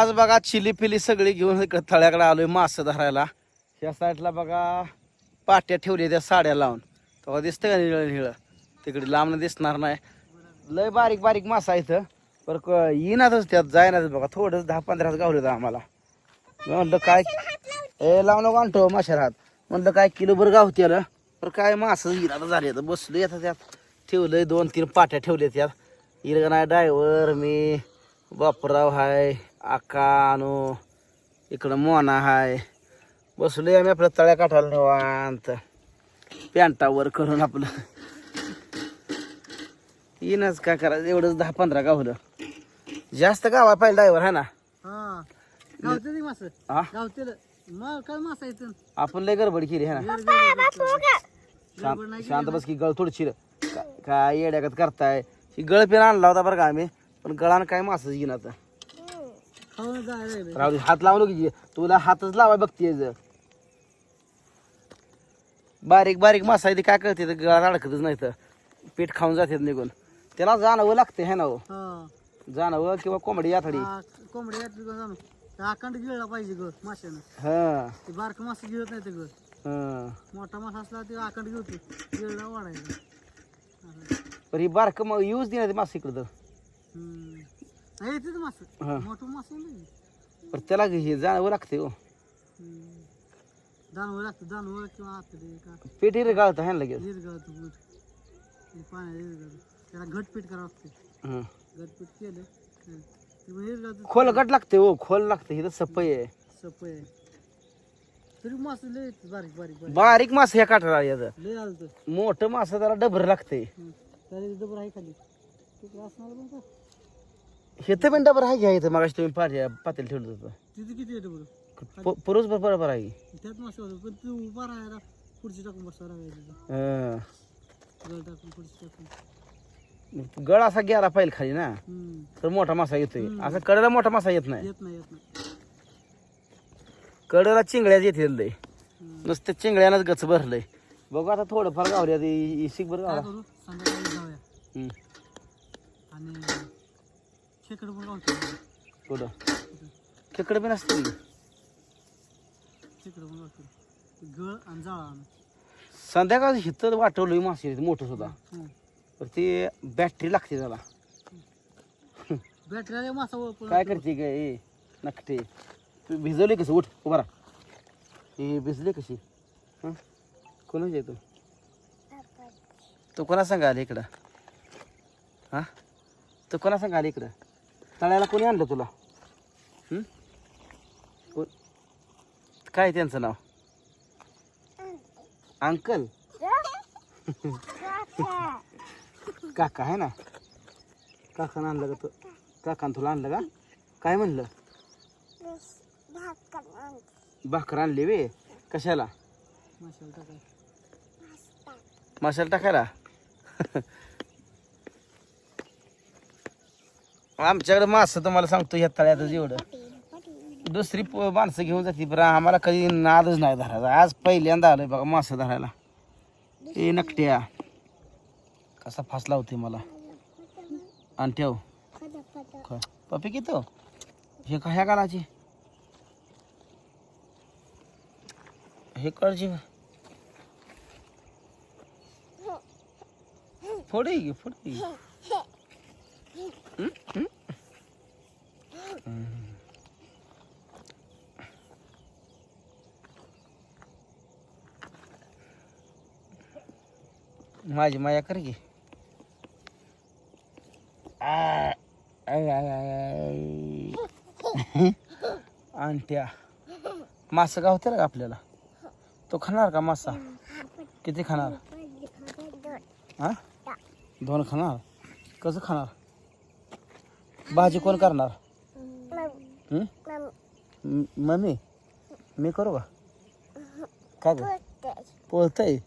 आज बघा चिली फिली सगळी घेऊन इकडे तळ्याकडे आलोय मासं धरायला. ह्या साईडला बघा पाट्या ठेवल्या त्या साड्या लावून. तेव्हा दिसतं का निळ निळ तिकडे लांबणं दिसणार नाही. लय बारीक बारीक मासा इथं. पर क- त्यात जायनाच बघा. थोडं दहा पंधराच गावलं आम्हाला. म्हणलं काय ए लावून नको आणतो माशार हात. म्हणलं काय किलो भर गावते पर काय मासं येणार झाले तर बसलो येतात त्यात. ठेवलंय दोन तीन पाट्या ठेवल्या त्यात इरगा नाही ड्रायव्हर मी. बापराव हाय आका आणू इकडं मोना हाय. बसलोय आम्ही आपल्या तळ्या काठाला निवांत. पॅन्टावर करून आपलं. येणच काय करायचं? एवढंच दहा पंधरा गावलं. जास्त गावा पाहिजे ड्रायव्हर आहे ना. हा. गावते ती मास. हा गावते मग काय मासा येतं? आपण लय गडबड केली है ना. शांत शांत बस की गळ थोडी चिर काय येड्यागत करताय? ही गळ पेन आणला होता बरं का आम्ही. पण गळानं काय मासच घेईन आता. राहू दे, हात लावू नको की. तुला हातच लावाय बघतीये जर. बारीक बारीक मासा आहे ते काय करते ते गळात अडकतच नाही तर. पीठ खाऊन जाते निघून. त्याला जाणवं लागते है ना हो? जाणवं किंवा कोंबडी याथडी हा, कोंबड्या अखंड गिळला पाहिजे ग माशानं. हा. ते बारकं मासे गिळत नाही ते ग. हा. मोठा मासा असला ते अखंड गिळतो. गिळला वाढायचा. पण ही बारक मग यूज देणार ते मासा इकडं तर. नाही येते मास. हा. मोठं मास नाही. पण त्याला हे जाणवं लागते हो. दानवं लागतं किंवा आतडे का? पीठ हिरे गाळतं है ना लगेच. पाण्यात त्याला करावं लागते हं. केलं हं. ते मग हिरगावतं खोल गट लागते हो खोल लागते हे तर सपय आहे. सपय आहे. तरी मास लय येते बारीक बारीक बारीक. बारीक मास ह्या काठाला याचं लय आलं तर मोठं मास त्याला डबर लागते डबर आहे खाली. तिकडे असणार पण का? हे तर पण डबर आहे घ्या इथं मग तुम्ही पाट्या पातेल ठेवलं होतं तिथे किती येतं बरं प- पुरुष बरोबर आहे त्यात मासे होतं पण तू उभा राहायला पुढची टाकून हं. गळ टाकून गळ असा गेला पाहिजे खाली ना हम्म. तर मोठा मासा येतोय असं कडेला मोठा मासा येत नाही येत नाही येत नाही कडेला चिंगळ्याच हम्म. नुसतं चिंगळ्यानंच गच भरलंय बघू आता थोडंफार गावल्या शिक बरं काय गावला करू संध्याकाळी जाऊया हं. आणि खेकडं पण गावतो कुठं? खेकडे पण असते की. खेकडं पण गावतो गळ आणि जाळा आणू. संध्याकाळ हिथं वाटवलंय मासे मोठं सुद्धा. तर ते बॅटरी लागते त्याला. बॅटरीला मासा ओळख काय करते काय ए नकटे. तू भिजवले कसं उठ उभा राहा. हे भिजले कशी? हं? कोणाची आहे तू? तू कोणा सांगा आले इकडं? हा? तू कोणा सांगा आले इकडं? तळ्याला कोणी आणलं तुला? हं? कोण? काय आहे त्यांचं नाव? अंकल. काका. आहे ना? काकानं आणलं का तू? काकानं तुला आणलं का? काय म्हणलं? भाकर आणली. वे. कशाला? मसाला टाकायला? आमच्याकडे मासं तुम्हाला सांगतो ह्या तळ्यातच एवढं. दुसरी प- माणसं घेऊन जाते बरं. आम्हाला कधी नादच नाही धरायचा. आज पहिल्यांदा आलोय बघा मासं धरायला. ए नकट्या. कसा फासला होते मला. आणि ठेव. ख- पपी किती हो? हे का ह्या कालाची हे कळची. फोडी घे फोडी घे. माझी माया कर की. आ, आय, आय, आय, आय. आणत्या मासा गावते का आपल्याला? तो खाणार का मासा? किती खाणार? हा? दोन खाणार? कसं खाणार? भाजी कोण करणार? हं? म- मम्मी? मी करू का? काय ग? पोळतय.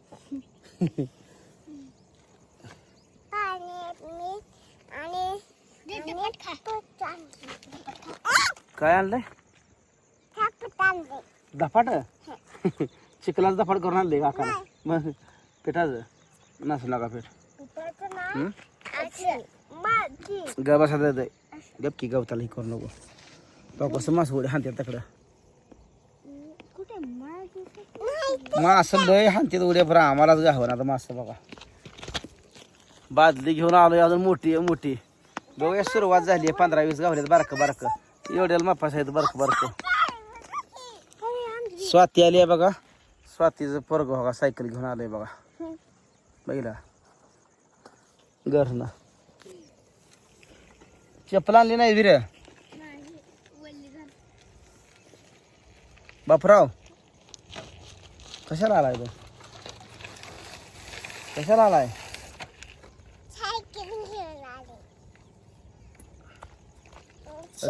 काय आणलंय? धपाट? चिखलाच धपाट करून आणलंय काका मग पिठाचं? नसला का पीठ? ग बसा गप की गवताला हे करू नको तो कसं मास उड्या हानते तकडं मास लय हानते उड्या बरं आम्हालाच घावन आता मास बघा बादली घेऊन आलोय अजून मोठी आहे मोठी बघूया सुरुवात झाली आहे पंधरा वीस गावल्यात बारकं बारकं एवढ्याला मापास आहेत बारकं बारकं स्वाती आली आहे बघा स्वातीचं पोरग बघा सायकल घेऊन आलोय बघा बघितला घरनं चप्पल आणली नाही विर? बापराव. कशाला आलाय तो? कशाला आलाय?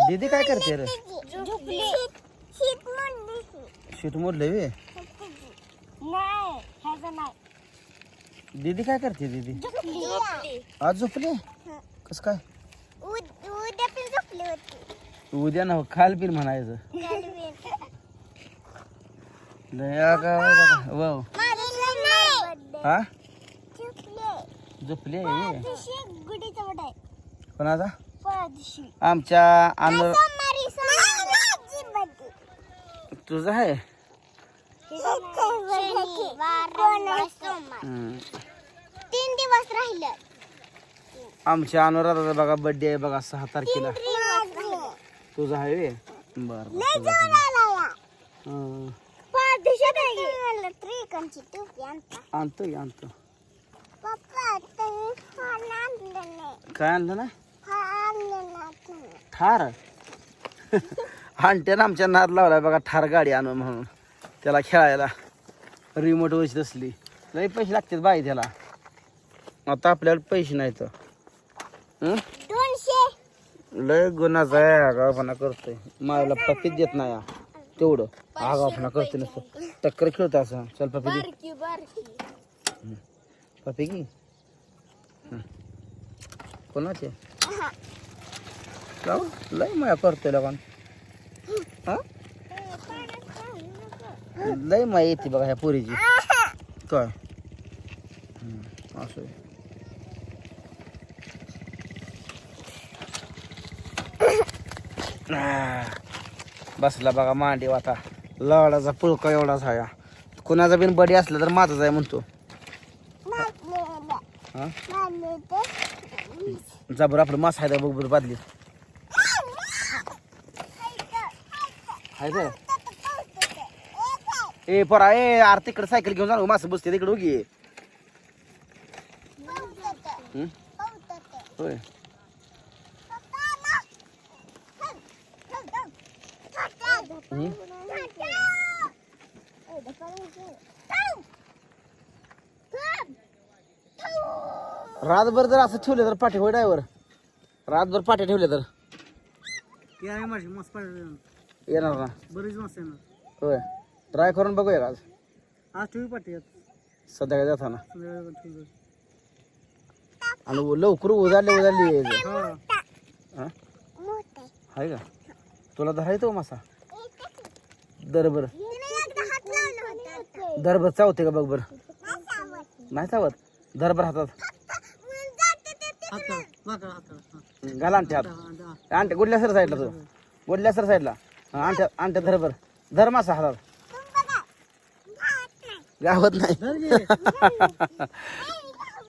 दीदी काय करते रे? शीट मोडले वे. नाही ह्याचं नाही दीदी काय करते दीदी? आज झोपली? कस काय? उद्या पण झोपली होती. उद्या ना खाल पिल म्हणायचं. वाव. हा? झोपली कोणाचा? आमच्या सोमवारी तुझं आहे. तीन दिवस राहिले. आमच्या अनुराधाचा बघा बर्थडे आहे बघा सहा तारखेला. तुझा आहे वे बर हं. आणता आणतो. काय आणलं ना ठार? आणते ना आमच्या नाद लावलाय बघा ठार गाडी आणून म्हणून. त्याला खेळायला. रिमोट वची असली लई पैसे लागतात बाई त्याला. आता आपल्याला पैसे नाहीत. लय गुन्हाचा आहे आगावपणा करतोय. मला पप्पीच देत नाही हा. तेवढं. आगावपणा करतोय नुसतं. टक्कर खेळतो असं. चल पप्पी दे बारकी बारकी. पप्पी की हं. कोणाचे? लाव लय माया करतोय लोकां हा? लय माया येते बघा ह्या पोरीची. काय? हं, असं आहे. बसला बघा मांडीव आता लाडाचा पुळका एवढाच हा. कुणाचा बिन बडी असला तर माझाच आहे म्हणतो. हा? जबर आपलं मास आहे बघ बरं बादली ए परा ए आर तिकडे सायकल घेऊन जाऊ मास बसते तिकडे उगी. होय. रातभर जर असं ठेवले तर पाठी होय ड्रायव्हर रातभर पाठी ठेवले तर. माझी मस्त येणार ना? बरीच मस्त येणार. होय. ट्राय करून बघूया का आज? आज ठेवी पाठी संध्याकाळी जाताना. आणि लवकर उजाडले उजाडली यायचं हा हा. आहे का? तुला धरायचं मासा? दर बर. दर बर चावते का बघ बर. नाही चावत. दर बर हातात. घाला आणते हात. आणते गुडल्या सर साईडला तू. गुडल्या सर साईडला. आणते आणते धर बर. धर मासा हातात. गावत नाही.